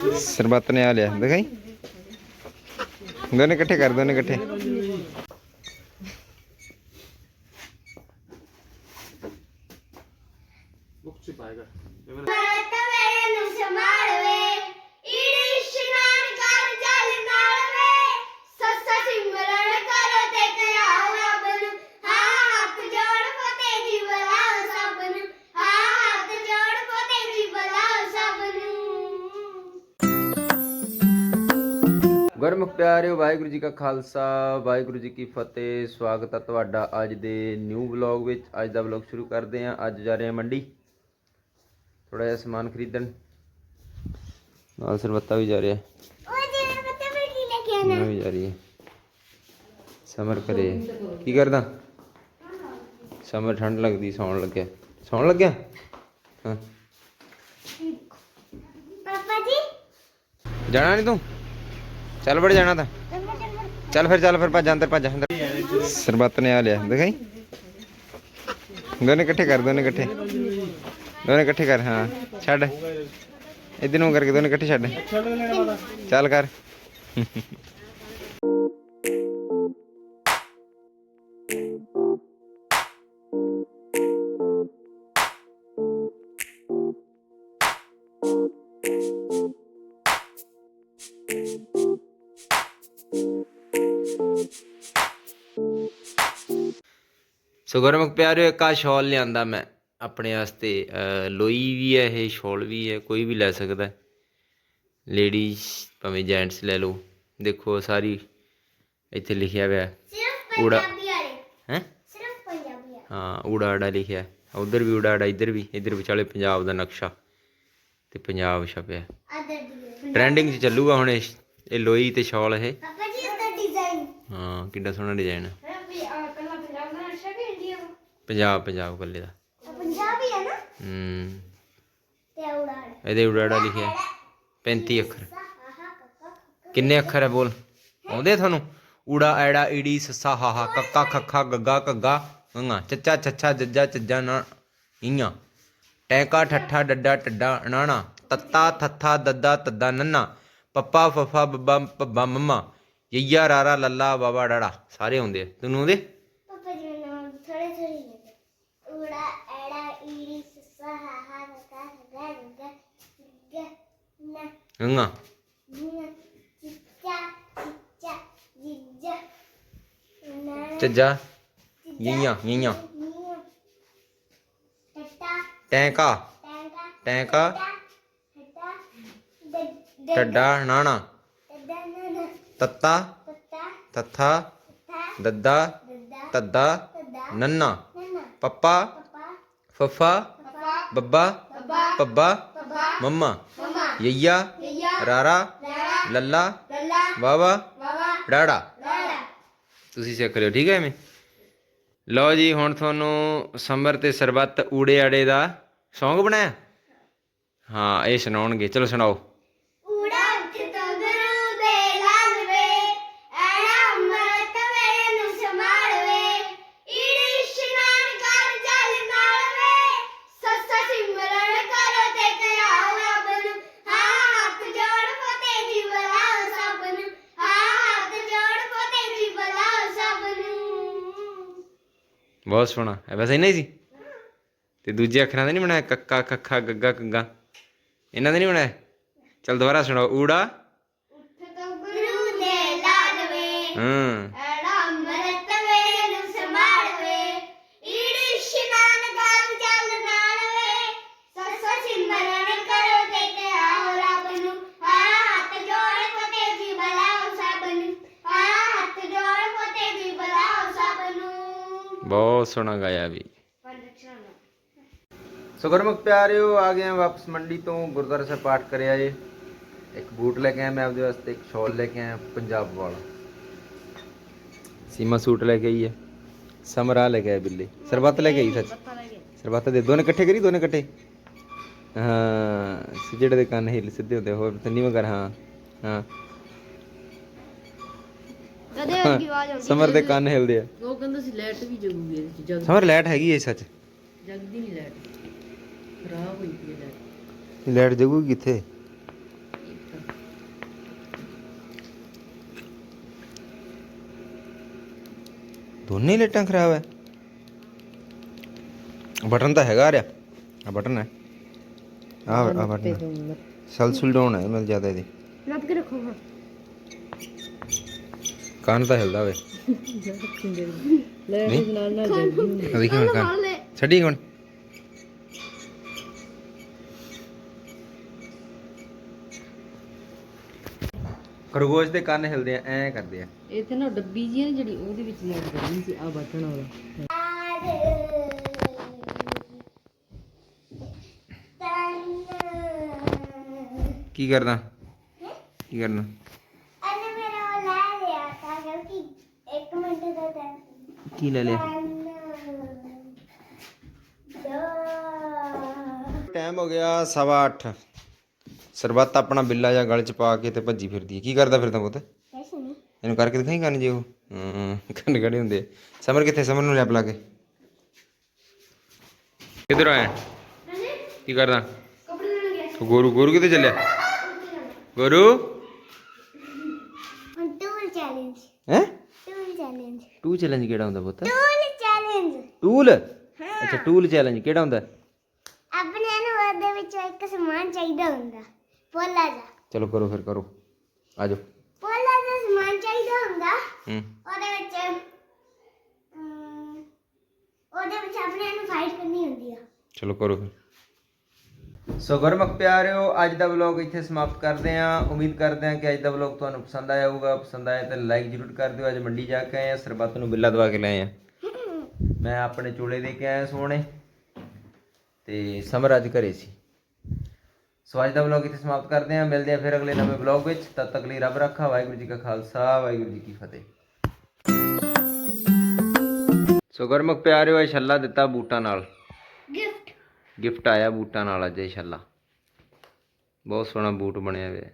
ਸਰਬੱਤ ਨੇ ਆ ਲਿਆ। ਦਿਖਾਈ? ਦੋਨੇ ਇਕੱਠੇ ਕਰ ਦੋਨੇ ਇਕੱਠੇ। ਗੁਰਮੁਖ ਪਿਆਰਿਓ ਵਾਹਿਗੁਰੂ ਜੀ ਕਾ ਖਾਲਸਾ ਵਾਹਿਗੁਰੂ ਜੀ ਕੀ ਫਤਿਹ। ਸਵਾਗਤ ਹੈ ਤੁਹਾਡਾ ਅੱਜ ਦੇ ਨਿਊ ਵਲੌਗ ਵਿੱਚ। ਅੱਜ ਦਾ ਵਲੌਗ ਸ਼ੁਰੂ ਕਰਦੇ ਹਾਂ। ਅੱਜ ਜਾ ਰਹੇ ਹਾਂ ਮੰਡੀ। ਥੋੜਾ ਜਿਹਾ ਸਮਾਨ ਖਰੀਦਣ। ਨਾਲ ਸਰਬੱਤਾ ਵੀ ਜਾ ਰਿਹਾ। ਉਹ ਜਿਹੜਾ ਬੱਤੇ ਮੈਂ ਕੀ ਲੈ ਕੇ ਮੈਂ ਵੀ ਜਾ ਰਹੀ ਹੈ। ਸਮਰ ਕਰੇ। ਕੀ ਕਰਦਾ? ਸਮਰ ਠੰਡ ਲੱਗਦੀ ਸੌਣ ਲੱਗਿਆ। ਸੌਣ ਲੱਗਿਆ? ਹਾਂ। ਪਾਪਾ ਜੀ? ਜਾਣਾ ਨਹੀਂ ਤੂੰ? ਚੱਲ ਬੜ ਜਾਣਾ ਤਾਂ। ਚੱਲ ਫਿਰ ਚੱਲ ਫਿਰ ਭੱਜ ਅੰਦਰ ਭੱਜ ਅੰਦਰ। ਸਰਬੱਤ ਨੇ ਆ ਲਿਆ ਦਿਖਾਈ? ਦੋਨੇ ਇਕੱਠੇ ਕਰ ਦੋਨੇ ਇਕੱਠੇ। ਦੋਨੇ ਇਕੱਠੇ ਕਰ ਹਾਂ ਛੱਡ। ਇਧਰ ਨੂੰ ਕਰਕੇ ਦੋਨੇ ਇਕੱਠੇ ਛੱਡ। ਚੱਲ ਕਰ। ਸੋ ਗੁਰਮੁਖ ਪਿਆਰਿਓ ਇੱਕ ਆ ਸ਼ਾਲ ਲਿਆਂਦਾ ਮੈਂ ਆਪਣੇ ਵਾਸਤੇ ਲੋਈ ਵੀ ਹੈ ਇਹ ਸ਼ਾਲ ਵੀ ਹੈ ਕੋਈ ਵੀ ਲੈ ਸਕਦਾ ਲੇਡੀਜ਼ ਭਾਵੇਂ ਜੈਂਟਸ ਲੈ ਲਓ। ਦੇਖੋ ਸਾਰੀ ਇੱਥੇ ਲਿਖਿਆ ਹੋਇਆ ਸਿਰਫ ਊੜਾ। ਪੰਜਾਬੀ ਵਾਲੇ। ਹੈਂ? ਸਿਰਫ ਪੰਜਾਬੀ ਵਾਲੇ। ਹਾਂ ਊੜਾ ਆੜਾ ਲਿਖਿਆ ਉਧਰ ਵੀ ਊੜਾ ਆੜਾ ਇੱਧਰ ਵੀ। ਇੱਧਰ ਵਿਚਾਲੇ ਪੰਜਾਬ ਦਾ ਨਕਸ਼ਾ ਤੇ ਪੰਜਾਬ ਛਪਿਆ ਟ੍ਰੈਂਡਿੰਗ 'ਚ ਚੱਲੂਗਾ ਹੁਣ ਇਹ ਲੋਈ ਤੇ ਸ਼ਾਲ ਇਹ। ਪਾਪਾ ਜੀ ਇਹਦਾ ਡਿਜ਼ਾਈਨ ਹਾਂ ਕਿੱਡਾ ਸੋਹਣਾ ਡਿਜ਼ਾਈਨ ਹੈ ਰੱਬੀ ਆ ਪਹਿਲਾਂ ਪੰਜਾਬ ਦਾ ਨਕਸ਼ਾ ਕਿ ਇੰਡੀਆ ਦਾ ਪੰਜਾਬ ਪੰਜਾਬ ਕੱਲੇ ਦਾ। ਪੰਜਾਬੀ ਹੈ ਨਾ? ਹੂੰ। ਤੇ ਉਡਾੜ ਇਹਦੇ ਲਿਖਿਆ। 35 ਅੱਖਰ। ਕਿੰਨੇ ਅੱਖਰ ਹੈ ਬੋਲ? ਆਉਂਦੇ ਤੁਹਾਨੂੰ? ਊੜਾ ਐੜਾ ਈੜੀ ਸੱਸਾ ਹਾਹਾ ਕੱਕਾ ਖੱਖਾ ਗੱਗਾ ਕੱਗਾ ਗੰਗਾ ਚੱਚਾ ਛੱਛਾ ਜੱਜਾ ਚੱਜਾ ਨਾ ਇਆਂ ਟੈਂਕਾ ਠੱਠਾ ਡੱਡਾ ਟੱਡਾ ਅਣਾਣਾ। ਤੱਤਾ ਥੱਥਾ ਦੱਦਾ ਤੱਦਾ ਨੰਨਾ। ਪੱਪਾ ਫਫਾ ਬੱਬਾ ਪੱਬਾ ਮੰਮਾ। ਯਈਆ ਰਾਰਾ ਲੱਲਾ ਬਾਬਾ ਡਾੜਾ। ਸਾਰੇ ਆਉਂਦੇ ਆ। ਤੈਨੂੰ ਆਉਂਦੇ ਪਾਪਾ ਜੀ ਨਾਮ ਥੋੜੇ ਥੋੜੇ ਹੀ ਉੜਾ ਐੜਾ ਈੜੀ ਸੱਸਾ ਹਾਹਾ ਕੱਕਾ ਕੱਗਾ ਗੱਗਾ ਗੱਗਾ ਨਾ ਗੰਗਾ ਨਾ ਚਿੱਚਾ ਚਿੱਚਾ ਜਿੱਜਾ ਨਾ ਚੱਜਾ ਯਈਆਂ ਯਈਆਂ ਟੱਟਾ ਟੈਂਕਾ ਟੈਂਕਾ ਟੈਂਕਾ ਟੱਟਾ ਡ ਟੱਡਾ ਅਣਾਣਾ ਟੱਡਾ ਨਾ ਤੱਤਾ ਤੱਤਾ ਦੱਦਾ ਤੱਦਾ ਨੰਨਾ ਪੱਪਾ ਫੱਫਾ ਬੱਬਾ ਪੱਬਾ ਮੰਮਾ ਯਈਆ ਰਾਰਾ, ਲੱਲਾ ਲੱਲਾ ਵਾਵਾ ਡਾੜਾ। ਤੁਸੀਂ ਸਿੱਖ ਲਿਓ ਠੀਕ ਹੈ ਐਵੇਂ? ਲਓ ਜੀ, ਹੁਣ ਤੁਹਾਨੂੰ ਸਮਰ ਤੇ ਸਰਬੱਤ ਊੜੇ ਆੜੇ ਦਾ Song ਬਣਾਇਆ। ਹਾਂ, ਇਹ ਸੁਣਾਉਣਗੇ। ਚਲੋ, ਸੁਣਾਓ ਊੜਾ ਉੱਠ ਤੋਂ ਗੁਰੂ ਦੇ ਲਾਲਵੇ ਐੜਾ ਅੰਮ੍ਰਿਤ ਵੇਲੇ ਨੂੰ ਸੰਭਾਲਵੇ ਈੜੀ ਇਸ਼ਨਾਨ ਕਰ ਜਲ ਨਾਲ ਵੇ ਸੱਸਾ ਸਿਮਰਨ ਕਰੋ ਤੇ ਕਰਾਓ ਰੱਬ ਨੂੰ ਹਾਂ ਹੱਥ ਜੋੜ ਫਤਿਹ ਜੀ ਬੁਲਾਓ ਸਭ ਨੂੰ ਹਾਂ ਹੱਥ ਜੋੜ ਫਤਿਹ ਜੀ ਬੁਲਾਓ ਸਭ ਨੂੰ ਬਹੁਤ ਸੋਹਣਾ। ਹੈ ਵੈਸੇ ਨਹੀਂ ਸੀ? ਤੇ ਦੂਜੇ ਅੱਖਰਾਂ ਦਾ ਨਹੀਂ ਬਣਾਇਆ? ਕੱਕਾ ਖੱਖਾ ਗੱਗਾ ਕੰਗਾ ਇਹਨਾਂ ਦਾ ਨਹੀਂ ਬਣਾਇਆ? ਚਲ ਦੁਬਾਰਾ ਸੁਣਾਓ। ਊੜਾ? ਉੱਠ ਤੋਂ ਗੁਰੂ ਦੇ ਲਾਲਵੇ ਹਾਂ ਐੜਾ ਅੰਮ੍ਰਿਤ ਵੇਲੇ ਨੂੰ ਸੰਭਾਲਵੇ ਈੜੀ ਇਸ਼ਨਾਨ ਕਰ ਜਲ ਨਾਲ ਵੇ ਸੱਸਾ ਸਿਮਰਨ ਕਰੋ ਤੇ ਕਰਾਓ ਰੱਬ ਨੂੰ ਹਾਂ ਹੱਥ ਜੋੜ ਫਤਿਹ ਜੀ ਬੁਲਾਓ ਸਭ ਨੂੰ ਹਾਂ ਹੱਥ ਜੋੜ ਫਤਿਹ ਜੀ ਬੁਲਾਓ ਸਭ ਨੂੰ ਬਹੁਤ ਸੋਹਣਾ ਗਾਇਆ ਵੀ। ਸੋ ਗੁਰਮੁਖ ਪਿਆਰਿਓ, ਆ ਗਏ ਹਾਂ ਵਾਪਸ ਮੰਡੀ ਤੋਂ, ਗੁਰਦੁਆਰਾ ਸਾਹਿਬ ਪਾਠ ਕਰਿਆ ਏ ਇੱਕ ਬੂਟ ਲੈ ਕੇ ਆਇਆ ਮੈਂ ਆਪਦੇ ਵਾਸਤੇ, ਇੱਕ ਸ਼ਾਲ ਲੈ ਕੇ ਆਇਆ, ਪੰਜਾਬ ਵਾਲਾ। ਸੀਮਾ ਸੂਟ ਲੈ ਕੇ ਆਈ ਹੈ ਸਮਰਾ ਲੈ ਕੇ ਆਇਆ ਬਿੱਲੇ। ਸਰਬੱਤ ਲੈ ਕੇ ਆਈ ਸੱਚ। ਸਰਬੱਤ ਦੇ, ਦੋਨੇ ਇਕੱਠੇ ਕਰੀ, ਦੋਨੇ ਇਕੱਠੇ? ਹਾਂ ਜਿਹੜੇ ਦੇ ਕੰਨ ਹਿੱਲ ਸਿੱਧੇ ਹੁੰਦੇ, ਹੋਰ ਤੇ ਨੀਵੇਂ ਹਾਂ ਹਾਂ। ਸਮਰ ਦੇ ਕੰਨ ਹਿਲਦੇ ਆ। ਸਮਰ ਲਾਈਟ ਹੈਗੀ ਐ ਸੱਚ। ਜਗਦੀ ਨਹੀਂ ਕਿੱਥੇ? ਦੋਨੇ ਲਾਈਟਾਂ ਖਰਾਬ ਐ ਬਟਨ ਤਾਂ ਹੈਗਾ ਰਿਆ ਆ ਬਟਨ ਹੈ। ਆ ਆ ਬਟਨ ਸੈਲਸਲ ਡਾਊਨ ਹੈ ਮਿਲ ਜਾਂਦਾ ਇਹਦੇ। ਨਾਪ ਕੇ ਰੱਖੋ ਹਾਂ ਕੰਨ ਤਾਂ ਹਿਲਦਾ ਵੇ। ਦੇ ਨਾਲ ਨਾਲ ਆ ਦੇਖੀ ਹੁਣ ਕੰਨ ਛੱਡੀ ਹੁਣ। ਖਰਗੋਸ਼ ਦੇ ਕੰਨ ਹਿਲਦੇ ਆ ਐ ਕਰਦੇ ਆ। ਤੇ ਨਾ ਡੱਬੀ ਜੀ ਨਾ ਜਿਹੜੀ ਉਹਦੇ ਵਿੱਚ ਲੈਟ ਕਰਨੀ ਸੀ ਆ ਬਟਨ ਵਾਲਾ। ਕੀ ਕਰਦਾ? ਕੀ ਕਰਨਾ ਅਨੇ ਮੇਰਾ ਉਹ ਲੈ ਲਿਆ ਤਾਂ ਕਿ 1 ਮਿੰਟ ਦਾ ਟਾਈਮ ਕੀ ਲੈ ਲਿਆ? ਟਾਈਮ ਹੋ ਗਿਆ ਸਵਾ ਅੱਠ। ਸਰਬੱਤ ਆਪਣਾ ਬਿੱਲਾ ਜਾਂ ਗਲ ਚ ਪਾ ਕੇ ਤੇ ਭੱਜੀ ਫਿਰਦੀ ਹੈ। ਕੀ ਕਰਦਾ ਫਿਰਦਾ ਪੁੱਤ? ਇਹਨੂੰ ਕਰਕੇ ਦਿਖਾਈ ਕੰਨ ਜੇ ਉਹ? ਹਾਂ ਕੰਨ ਖੜੇ ਹੁੰਦੇ ਆ। ਸਮਰ ਕਿੱਥੇ? ਸਮਰ ਨੂੰ ਲੈ ਪਲਾ ਕੇ। ਕਿੱਧਰ ਆਇਆ? ਕੀ ਕਰਦਾ? ਕੱਪੜੇ ਲੈਣ ਗਿਆ। ਉਹ ਗੋਰੂ ਗੋਰੂ ਕਿੱਥੇ ਚੱਲਿਆ? ਗੋਰੂ ਹੁਣ ਟੂਲ ਚੈਲੰਜ ਹੈ ਟੂਲ ਚੈਲੰਜ ਟੂ ਚੈਲੰਜ ਕਿਹੜਾ ਹੁੰਦਾ ਪੁੱਤ? ਟੂਲ ਚੈਲੰਜ ਟੂਲ ਅੱਛਾ ਟੂਲ ਚੈਲੰਜ ਕਿਹੜਾ ਹੁੰਦਾ? ਆਪਣੇ ਨੂੰ ਉਹਦੇ ਵਿੱਚ ਇੱਕ ਸਮਾਨ ਚਾਹੀਦਾ ਹੁੰਦਾ। ਪੋਲਾ ਜਾ ਚਲੋ ਕਰੋ ਫਿਰ ਕਰੋ। ਆ ਜਾਓ। ਪੋਲਾ ਦਾ ਸਮਾਨ ਚਾਹੀਦਾ ਹੁੰਦਾ। ਹੂੰ। ਉਹਦੇ ਵਿੱਚ ਅਮ, ਉਹਦੇ ਵਿੱਚ ਆਪਣੇ ਨੂੰ ਫਾਈਟ ਕਰਨੀ ਹੁੰਦੀ ਆ। ਚਲੋ ਕਰੋ ਫਿਰ। ਸੋ ਗੁਰਮੁਖ ਪਿਆਰਿਓ, ਅੱਜ ਦਾ ਵਲੌਗ ਇੱਥੇ ਸਮਾਪਤ ਕਰਦੇ ਹਾਂ। ਉਮੀਦ ਕਰਦੇ ਹਾਂ ਕਿ ਅੱਜ ਦਾ ਵਲੌਗ ਤੁਹਾਨੂੰ ਪਸੰਦ ਆਇਆ ਹੋਊਗਾ। ਪਸੰਦ ਆਇਆ ਤਾਂ ਲਾਈਕ ਜ਼ਰੂਰ ਕਰ ਦਿਓ। ਅੱਜ ਮੰਡੀ ਜਾ ਕੇ ਆਏ ਆ ਸਰਬੱਤ ਨੂੰ ਬਿੱਲਾ ਦਵਾ ਕੇ ਲਏ ਆ ਮੈਂ ਆਪਣੇ ਚੋਲੇ ਦੇ ਕੇ ਆਇਆ ਸੋਹਣੇ। ਤੇ ਸਮਰ ਅੱਜ ਘਰੇ ਸੀ। ਸੋ ਅੱਜ ਦਾ ਵਲੌਗ ਇੱਥੇ ਸਮਾਪਤ ਕਰਦੇ ਹਾਂ। ਮਿਲਦੇ ਹਾਂ ਫਿਰ ਅਗਲੇ ਨਵੇਂ ਵਲੌਗ ਵਿੱਚ। ਤਦ ਤੱਕ ਲਈ ਰੱਬ ਰੱਖਾ। ਵਾਹਿਗੁਰੂ ਜੀ ਕਾ ਖਾਲਸਾ। ਵਾਹਿਗੁਰੂ ਜੀ ਕੀ ਫਤਿਹ। ਸੋ ਗੁਰਮੁਖ ਪਿਆਰਿਓ, ਇਹ ਛੱਲਾ ਦਿੱਤਾ ਬੂਟਾਂ ਨਾਲ। ਗਿਫਟ ਆਇਆ ਬੂਟਾਂ ਨਾਲ ਅੱਜ ਇਹ ਛੱਲਾ ਬਹੁਤ ਸੋਹਣਾ ਬੂਟ ਬਣਿਆ ਹੋਇਆ